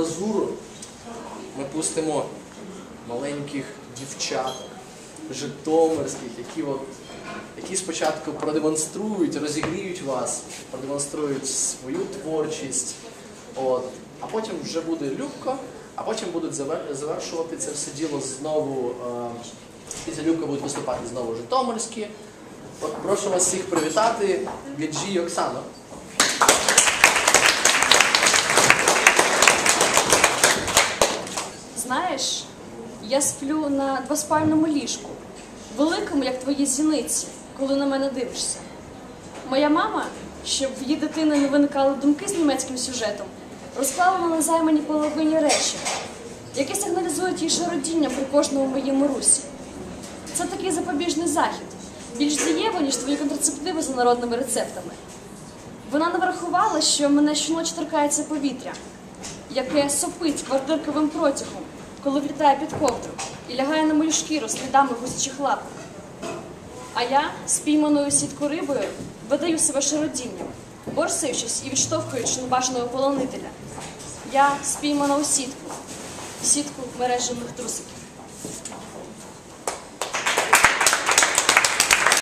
Лазуру ми пустимо маленьких дівчат, житомирських, які, от, які спочатку продемонструють, розігріють вас, продемонструють свою творчість, от, а потім вже буде любко, а потім будуть завершувати це все діло знову. Е, після любка будуть виступати знову житомирські. От, прошу вас всіх привітати Віджі і Оксану. Знаєш, я сплю на двоспальному ліжку, великому, як твої зіниці, коли на мене дивишся. Моя мама, щоб в її дитини не виникали думки з німецьким сюжетом, розклала на займаній половині речі, які сигналізують їй шародіння при кожному моєму русі. Це такий запобіжний захід, більш дієвий, ніж твої контрацептиви за народними рецептами. Вона не врахувала, що мене щоночі торкається повітря, яке сопить квартирковим протягом, коли влітає під ковдру і лягає на мою шкіру слідами гусячих лап. А я, спійманою сітку рибою, видаю себе широдінням, борсаючись і відштовхуючи небажаного полонителя. Я спіймана у сітку, сітку мережевих трусиків.